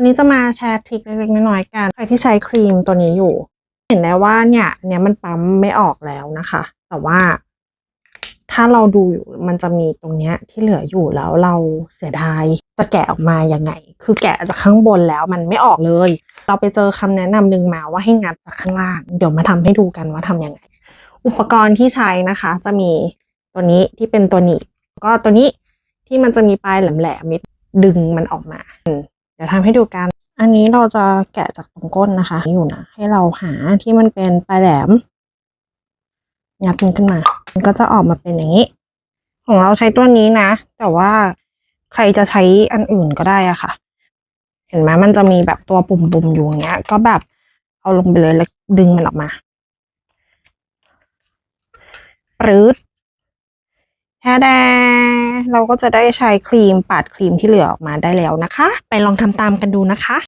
วันนี้จะมาแชร์ทริคเล็กๆน้อยๆกัน ใครที่ใช้ครีมตัวนี้อยู่ เห็นได้ว่าเนี่ยอันเนี้ยมันปั๊มไม่ออกแล้วนะคะ แต่ว่า ถ้าเราดูอยู่มันจะมีตรงเนี้ยที่เหลืออยู่แล้วเราเสียดายจะแกะออกมายังไง คือแกะจากข้างบนแล้วมันไม่ออกเลย เราไปเจอคำแนะนำหนึ่งมาว่าให้งัดจากข้างล่าง เดี๋ยวมาทำให้ดูกันว่าทำยังไง อุปกรณ์ที่ใช้นะคะ จะมีตัวนี้ที่เป็นตัวหนีบก็ตัวนี้ที่มันจะมีปลายแหลมๆมิดดึงมันออกมา เดี๋ยวทำให้ดูกัน อันนี้เราจะแกะจากตรงก้นนะคะอยู่นะให้เราหาที่มันเป็นปลายแหลมงัดมันขึ้นมา มันก็จะออกมาเป็นอย่างนี้ ของเราใช้ตัวนี้นะ แต่ว่าใครจะใช้อันอื่นก็ได้อะค่ะ เห็นไหมมันจะมีแบบตัวปุ่มๆอยู่อย่างเงี้ย ก็แบบเอาลงไปเลยแล้วดึงมันออกมาปรื๊ด แค่แดเราก็จะได้ใช้ครีมปาดครีมที่เหลือออกมาได้แล้วนะคะ ไปลองทำตามกันดูนะคะ